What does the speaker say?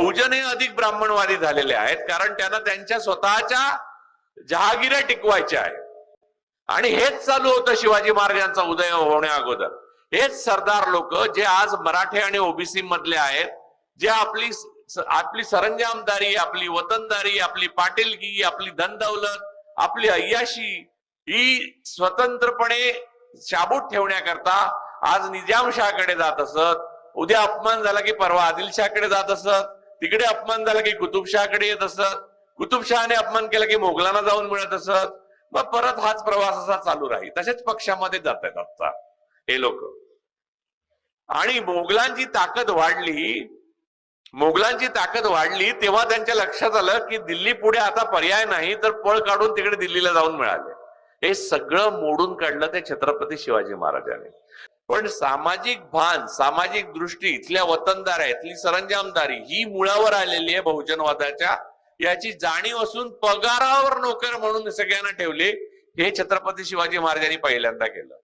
बहुजन हे अधिक ब्राह्मणवादी झालेले आहेत कारण त्यांना त्यांच्या स्वतःच्या जहागिऱ्या टिकवायच्या आहेत. आणि हेच चालू होतं शिवाजी महाराजांचा उदय होण्या अगोदर. हेच सरदार लोक जे आज मराठे आणि ओबीसी मधले आहेत जे आपली आपली सरंजामदारी आपली वतनदारी आपली पाटीलकी आपली धनदौलत आपली अय्याशी ही स्वतंत्रपणे शाबूत ठेवण्याकरता आज निजामशाहकडे जात असत. उद्या अपमान झाला की परवा आदिलशाहकडे जात असत. तिकडे अपमान झाला की कुतुबशहाकडे येत असत. कुतुबशहाने अपमान केला की मोगलांना जाऊन मिळत असत. मग परत हाच प्रवास असा चालू राहील. तसेच पक्षामध्ये जात आहेत आता हे लोक. आणि मोगलांची ताकद वाढली मोगलांची ताकद वाढली तेव्हा त्यांच्या लक्षात आलं की दिल्ली पुढे आता पर्याय नाही तर पळ काढून तिकडे दिल्लीला जाऊन मिळाले. हे सगळं मोडून काढलं ते छत्रपती शिवाजी महाराजांनी. पण सामाजिक भान सामाजिक दृष्टी इथल्या वतनदार इथली सरंजामदारी ही मुळावर आलेली आहे बहुजनवादाच्या. याची जाणीव असून पगारावर नोकर म्हणून सगळ्यांना ठेवले. हे छत्रपती शिवाजी महाराजांनी पहिल्यांदा केलं.